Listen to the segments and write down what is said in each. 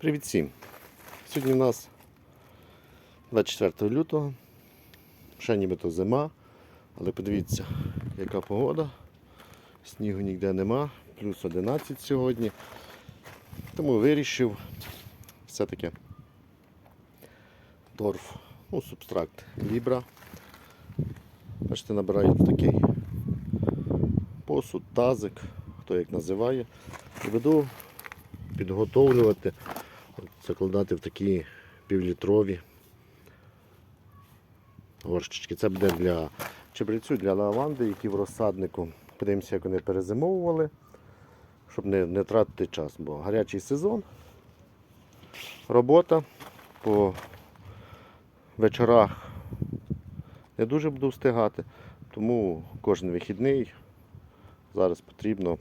Привіт всім! Сьогодні у нас 24 лютого, ще нібито зима, але подивіться, яка погода. Снігу ніде нема, плюс 11 сьогодні. Тому вирішив все-таки торф, ну, субстракт Libra. Бачите, набираю такий посуд, тазик, хто як називає. І буду підготовлювати, закладати в такі півлітрові горщички. Це буде для чебрецю, для лаванди, які в розсаднику. Подивимося, як вони перезимовували, щоб не, не тратити час, бо гарячий сезон, робота по вечорах не дуже буду встигати, тому кожен вихідний зараз потрібно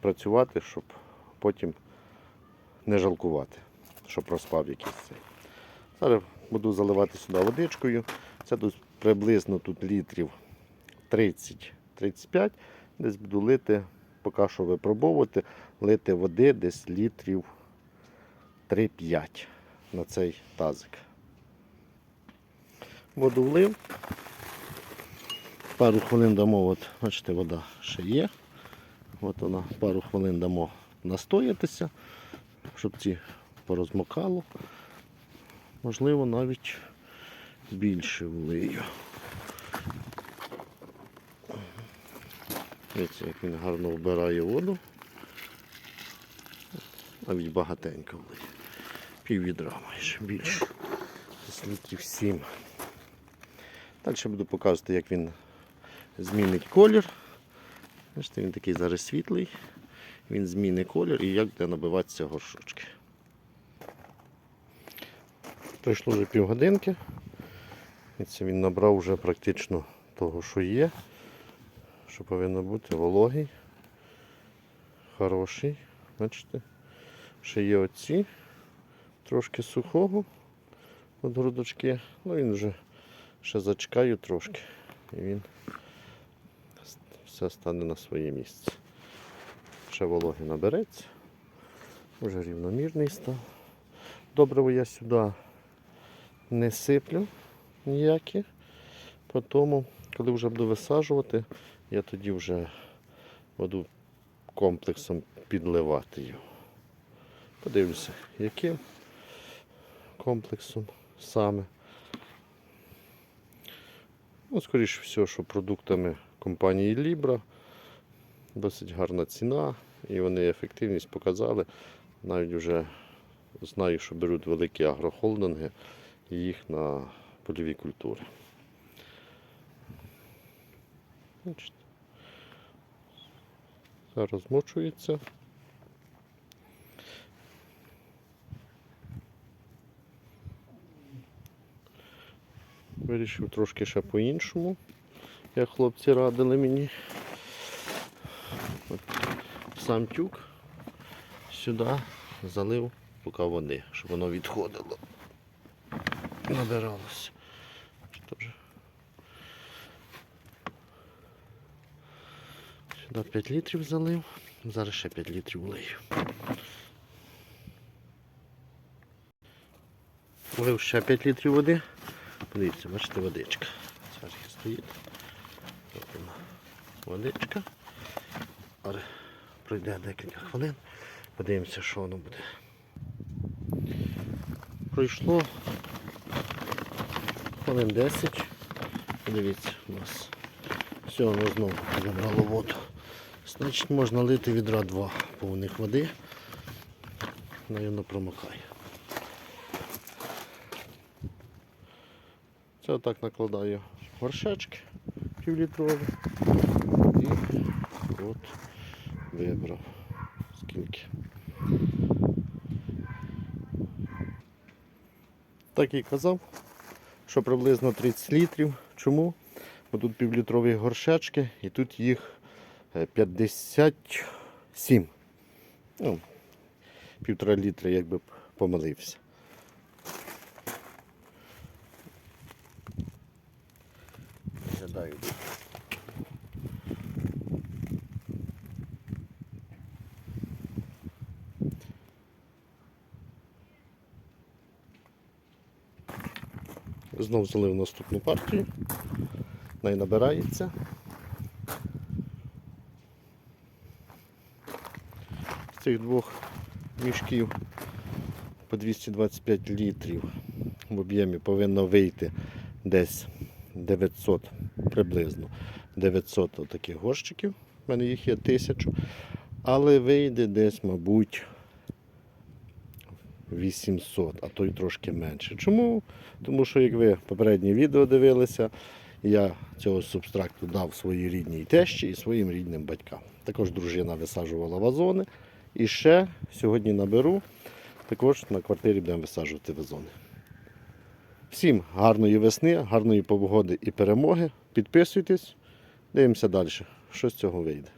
працювати, щоб потім не жалкувати, щоб розпав якийсь цей. Зараз буду заливати сюди водичкою. Це тут приблизно тут літрів 30-35. Десь буду лити, поки що випробовувати, лити води десь літрів 3-5 на цей тазик. Воду влив. Пару хвилин дамо, от, бачите, вода ще є. От вона пару хвилин дамо настоятися, щоб ці порозмокало. Можливо, навіть більше влию. Дивіться, як він гарно вбирає воду. Навіть багатенько влиє. Пів відра майже більше. Літрів 7. Далі буду показувати, як він змінить колір. Бачите, він такий зараз світлий, він змінить колір і як буде набиватися горшочки. Пройшло вже півгодинки. І це він набрав вже практично того, що є, що повинно бути вологий, хороший. Бачите? Ще є оці, трошки сухого от грудочки. Ну він вже ще зачекаю трошки. І він все стане на своє місце. Ще вологи набереться. Вже рівномірний став. Добриво я сюди не сиплю ніякі. Потім, коли вже буду висаджувати, я тоді вже буду комплексом підливати його. Подивлюся, яким комплексом саме. Ну, скоріше всього, що продуктами компанії Libra. Досить гарна ціна і вони ефективність показали. Навіть вже знаю, що беруть великі агрохолдинги їх на польові культури. Зараз змочується. Вирішив трошки ще по-іншому, як хлопці радили мені. Сам тюк сюди залив поки води, щоб воно відходило. Набиралося. Сюди 5 літрів залив, зараз ще 5 літрів влию. Влив ще 5 літрів води. Подивіться, бачите, водичка. Зараз стоїть. Водичка. Пройде декілька хвилин. Подивимося, що воно буде. Пройшло хвилин 10. Подивіться, у нас все воно знову забрало воду. Значить можна лити відра два повних води. Навірно промокає. Це отак накладаю горшечки півлітрові. І от вибрав скільки. Так і казав, що приблизно 30 літрів. Чому? Бо тут півлітрові горшечки і тут їх е, 57. Ну, півтора літра якби помилився. Гадаю. Знов залив наступну партію. Най набирається. З цих двох мішків по 225 літрів в об'ємі повинно вийти десь 900 приблизно 900 таких горщиків. У мене їх є тисячу. Але вийде десь, мабуть, 800, а то й трошки менше. Чому? Тому що, як ви попереднє відео дивилися, я цього субстракту дав своїй рідній тещі і своїм рідним батькам. Також дружина висаджувала вазони. І ще сьогодні наберу, також на квартирі будемо висаджувати вазони. Всім гарної весни, гарної погоди і перемоги. Підписуйтесь, дивимося далі, що з цього вийде.